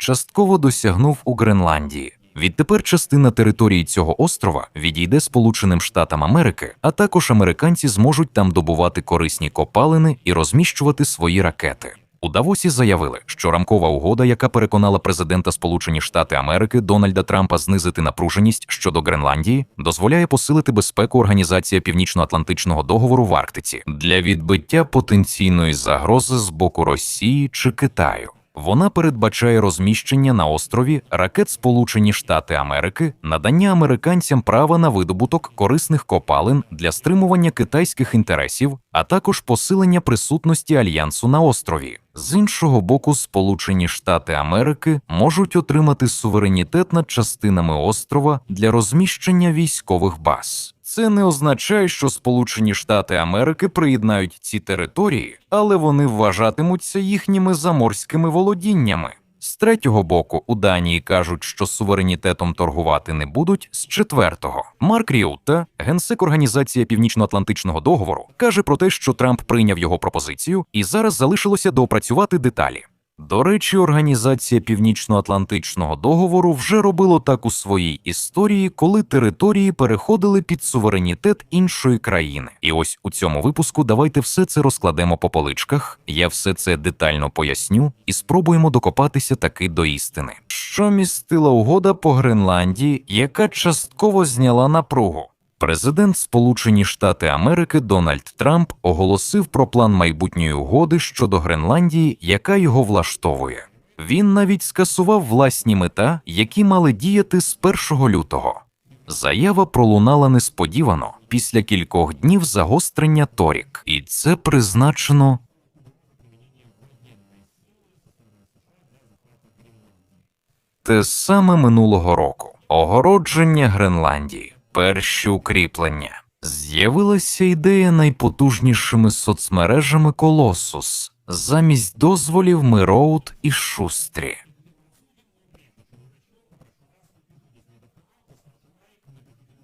частково досягнув у Гренландії. Відтепер частина території цього острова відійде Сполученим Штатам Америки, а також американці зможуть там добувати корисні копалини і розміщувати свої ракети. У Давосі заявили, що рамкова угода, яка переконала президента Сполучені Штати Америки Дональда Трампа знизити напруженість щодо Гренландії, дозволяє посилити безпеку Організації Північно-Атлантичного договору в Арктиці для відбиття потенційної загрози з боку Росії чи Китаю. Вона передбачає розміщення на острові ракет Сполучені Штати Америки, надання американцям права на видобуток корисних копалин для стримування китайських інтересів, а також посилення присутності альянсу на острові. З іншого боку, Сполучені Штати Америки можуть отримати суверенітет над частинами острова для розміщення військових баз. Це не означає, що Сполучені Штати Америки приєднають ці території, але вони вважатимуться їхніми заморськими володіннями. З третього боку, у Данії кажуть, що суверенітетом торгувати не будуть. З четвертого Марк Ріутта, генсек Організації Північно-Атлантичного договору, каже про те, що Трамп прийняв його пропозицію, і зараз залишилося доопрацювати деталі. До речі, Організація Північно-Атлантичного договору вже робило так у своїй історії, коли території переходили під суверенітет іншої країни. І ось у цьому випуску давайте все це розкладемо по поличках. Я все це детально поясню і спробуємо докопатися таки до істини. Що містила угода по Гренландії, яка частково зняла напругу? Президент Сполучені Штати Америки Дональд Трамп оголосив про план майбутньої угоди щодо Гренландії, яка його влаштовує. Він навіть скасував власні мета, які мали діяти з 1 лютого. Заява пролунала несподівано після кількох днів загострення торік, і це призначено те саме минулого року. Огородження Гренландії, перші укріплення. З'явилася ідея найпотужнішими соцмережами Колосус замість дозволів Мироут і Шустрі.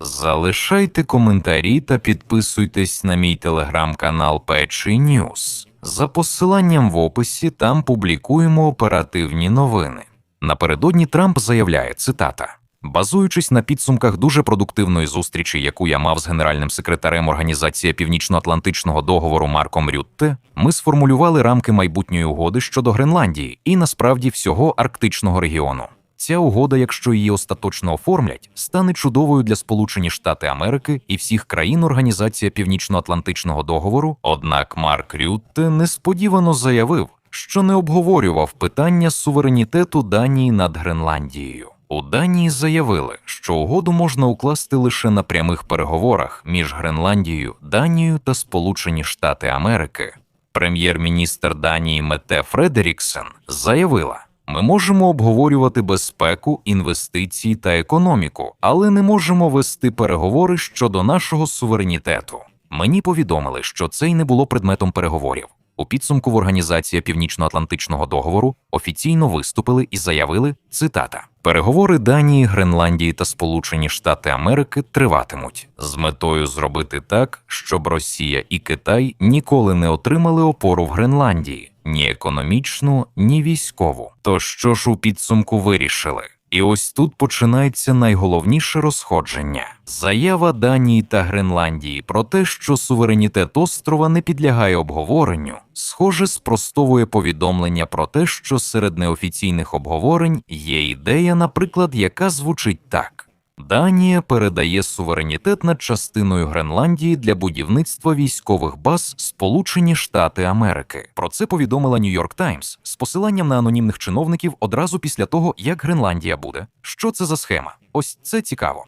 Залишайте коментарі та підписуйтесь на мій телеграм-канал Печі Ньюс. За посиланням в описі там публікуємо оперативні новини. Напередодні Трамп заявляє цитата. Базуючись на підсумках дуже продуктивної зустрічі, яку я мав з генеральним секретарем Організації Північно-Атлантичного договору Марком Рютте, ми сформулювали рамки майбутньої угоди щодо Гренландії і насправді всього арктичного регіону. Ця угода, якщо її остаточно оформлять, стане чудовою для Сполучені Штати Америки і всіх країн Організації Північно-Атлантичного договору. Однак Марк Рютте несподівано заявив, що не обговорював питання суверенітету Данії над Гренландією. У Данії заявили, що угоду можна укласти лише на прямих переговорах між Гренландією, Данією та Сполучені Штати Америки. Прем'єр-міністр Данії Мете Фредеріксен заявила: ми можемо обговорювати безпеку, інвестиції та економіку, але не можемо вести переговори щодо нашого суверенітету. Мені повідомили, що це й не було предметом переговорів. У підсумку в Організації Північно-Атлантичного договору офіційно виступили і заявили цитата: переговори Данії, Гренландії та Сполучені Штати Америки триватимуть з метою зробити так, щоб Росія і Китай ніколи не отримали опору в Гренландії ні економічну, ні військову. То що ж у підсумку вирішили? І ось тут починається найголовніше розходження. Заява Данії та Гренландії про те, що суверенітет острова не підлягає обговоренню, схоже, спростовує повідомлення про те, що серед неофіційних обговорень є ідея, наприклад, яка звучить так. Данія передає суверенітет над частиною Гренландії для будівництва військових баз Сполучені Штати Америки. Про це повідомила Нью-Йорк Таймс з посиланням на анонімних чиновників одразу після того, як Гренландія буде. Що це за схема? Ось це цікаво.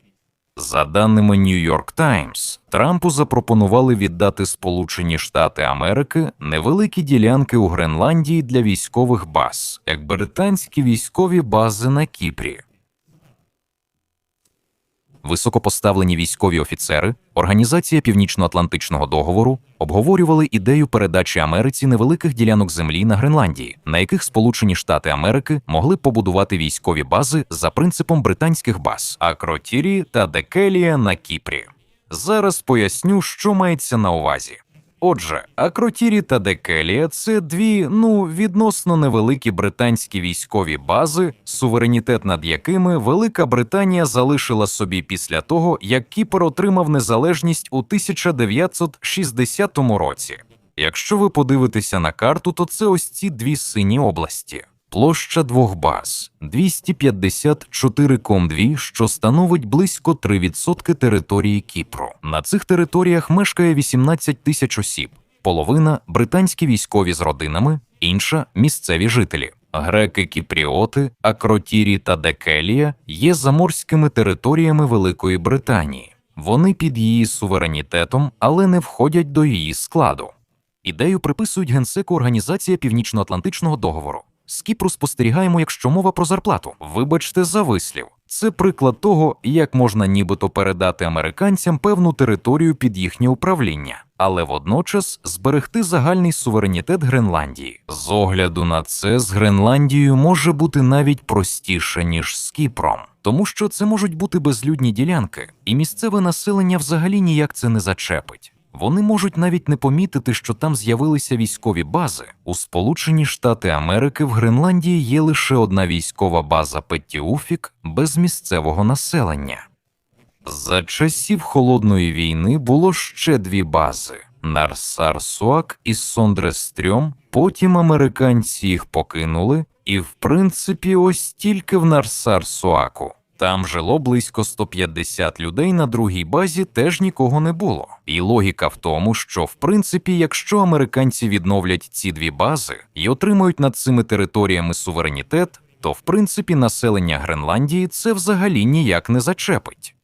За даними Нью-Йорк Таймс, Трампу запропонували віддати Сполучені Штати Америки невеликі ділянки у Гренландії для військових баз, як британські військові бази на Кіпрі. Високопоставлені військові офіцери Організація Північно-Атлантичного договору обговорювали ідею передачі Америці невеликих ділянок землі на Гренландії, на яких Сполучені Штати Америки могли побудувати військові бази за принципом британських баз Акротірі та Декелія на Кіпрі. Зараз поясню, що мається на увазі. Отже, Акротірі та Декелія це дві, ну, відносно невеликі британські військові бази, суверенітет над якими Велика Британія залишила собі після того, як Кіпр отримав незалежність у 1960 році. Якщо ви подивитеся на карту, то це ось ці дві сині області. Площа двох баз 254 ком2, що становить близько 3% території Кіпру. На цих територіях мешкає 18 тисяч осіб, половина британські військові з родинами, інша місцеві жителі. Греки Кіпріоти, Акротірі та Декелія є заморськими територіями Великої Британії. Вони під її суверенітетом, але не входять до її складу. Ідею приписують генсеку Організація Північно-Атлантичного договору. З Кіпру спостерігаємо, якщо мова про зарплату. Вибачте за вислів. Це приклад того, як можна нібито передати американцям певну територію під їхнє управління, але водночас зберегти загальний суверенітет Гренландії. З огляду на це з Гренландією може бути навіть простіше ніж з Кіпром, тому що це можуть бути безлюдні ділянки, і місцеве населення взагалі ніяк це не зачепить. Вони можуть навіть не помітити, що там з'явилися військові бази. У Сполучені Штати Америки в Гренландії є лише одна військова база Петтіуфік без місцевого населення. За часів холодної війни було ще дві бази: Нарсар-Суак і Сондрестрьом. Потім американці їх покинули, і в принципі ось тільки в Нарсар-Суаку. Там жило близько 150 людей на другій базі теж нікого не було. І логіка в тому, що в принципі, якщо американці відновлять ці дві бази і отримають над цими територіями суверенітет, то в принципі населення Гренландії це взагалі ніяк не зачепить.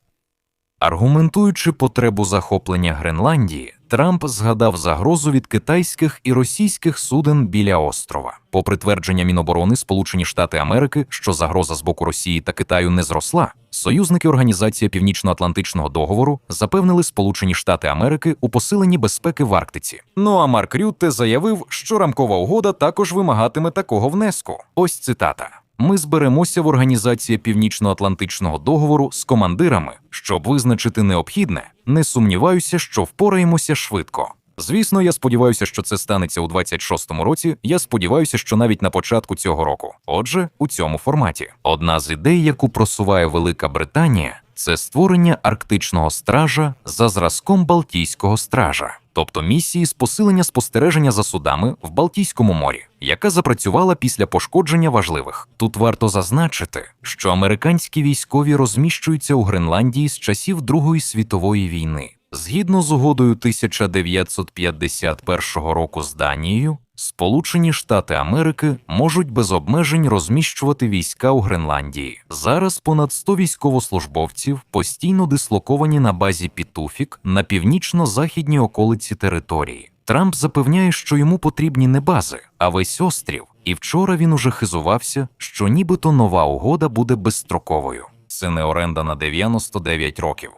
Аргументуючи потребу захоплення Гренландії, Трамп згадав загрозу від китайських і російських суден біля острова. Попри твердження Міноборони Сполучені Штати Америки, що загроза з боку Росії та Китаю не зросла, союзники Організації Північно-Атлантичного договору запевнили Сполучені Штати Америки у посиленні безпеки в Арктиці. Ну а Марк Рютте заявив, що рамкова угода також вимагатиме такого внеску. Ось цитата. Ми зберемося в організації Північно-Атлантичного договору з командирами, щоб визначити необхідне. Не сумніваюся, що впораємося швидко. Звісно, я сподіваюся, що це станеться у 26-му році. Я сподіваюся, що навіть на початку цього року. Отже, у цьому форматі одна з ідей, яку просуває Велика Британія, це створення арктичного стража за зразком Балтійського стража, тобто місії з посилення спостереження за судами в Балтійському морі, яка запрацювала після пошкодження важливих. Тут варто зазначити, що американські військові розміщуються у Гренландії з часів Другої світової війни. Згідно з угодою 1951 року з Данією, Сполучені Штати Америки можуть без обмежень розміщувати війська у Гренландії. Зараз понад 100 військовослужбовців постійно дислоковані на базі Пітуфік на північно-західній околиці території. Трамп запевняє, що йому потрібні не бази, а весь острів. І вчора він уже хизувався, що нібито нова угода буде безстроковою. Це не оренда на 99 років.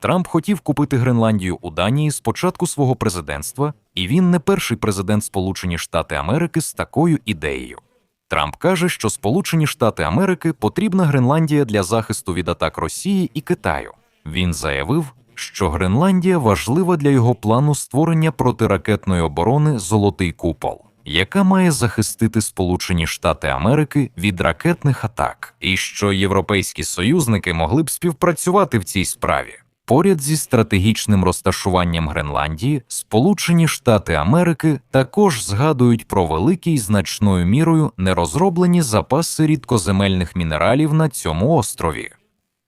Трамп хотів купити Гренландію у Данії з початку свого президентства, і він не перший президент Сполучені Штати Америки з такою ідеєю. Трамп каже, що Сполучені Штати Америки потрібна Гренландія для захисту від атак Росії і Китаю. Він заявив, що Гренландія важлива для його плану створення протиракетної оборони Золотий купол, яка має захистити Сполучені Штати Америки від ракетних атак, і що європейські союзники могли б співпрацювати в цій справі. Поряд зі стратегічним розташуванням Гренландії, Сполучені Штати Америки також згадують про великі й значною мірою нерозроблені запаси рідкоземельних мінералів на цьому острові.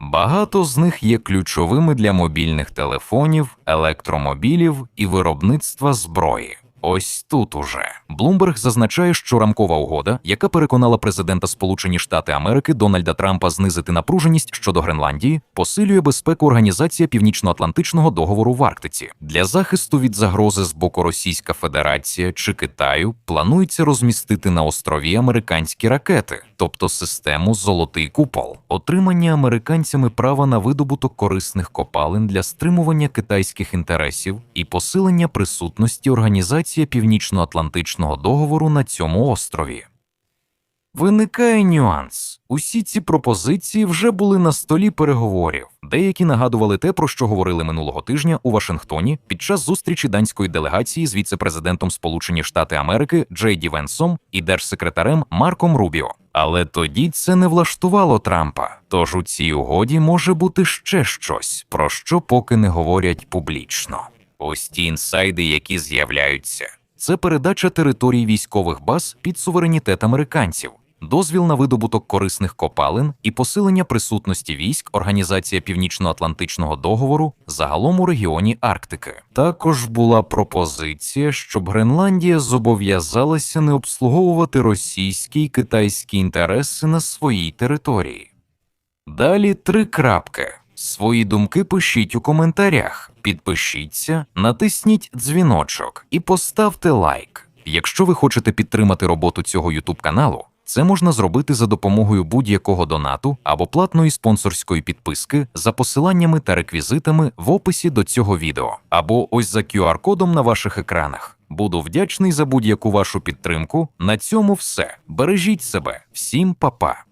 Багато з них є ключовими для мобільних телефонів, електромобілів і виробництва зброї. Ось тут уже Блумберг зазначає, що рамкова угода, яка переконала президента Сполучені Штати Америки Дональда Трампа знизити напруженість щодо Гренландії, посилює безпеку Організація Північно-Атлантичного договору в Арктиці. Для захисту від загрози з боку Російська Федерація чи Китаю планується розмістити на острові американські ракети, тобто систему Золотий купол, отримання американцями права на видобуток корисних копалин для стримування китайських інтересів і посилення присутності організації Північно-Атлантичного договору на цьому острові. Виникає нюанс. Усі ці пропозиції вже були на столі переговорів. Деякі нагадували те, про що говорили минулого тижня у Вашингтоні під час зустрічі данської делегації з віце-президентом Сполучені Штати Америки Джей Ді Венсом і держсекретарем Марком Рубіо. Але тоді це не влаштувало Трампа. Тож у цій угоді може бути ще щось, про що поки не говорять публічно. Ось ті інсайди, які з'являються. Це передача територій військових баз під суверенітет американців, дозвіл на видобуток корисних копалин і посилення присутності військ Організація Північно-Атлантичного договору загалом у регіоні Арктики. Також була пропозиція, щоб Гренландія зобов'язалася не обслуговувати російські й китайські інтереси на своїй території. Далі три крапки. Свої думки пишіть у коментарях, підпишіться, натисніть дзвіночок і поставте лайк. Якщо ви хочете підтримати роботу цього YouTube каналу, це можна зробити за допомогою будь-якого донату або платної спонсорської підписки за посиланнями та реквізитами в описі до цього відео, або ось за QR-кодом на ваших екранах. Буду вдячний за будь-яку вашу підтримку. На цьому все. Бережіть себе. Всім па-па.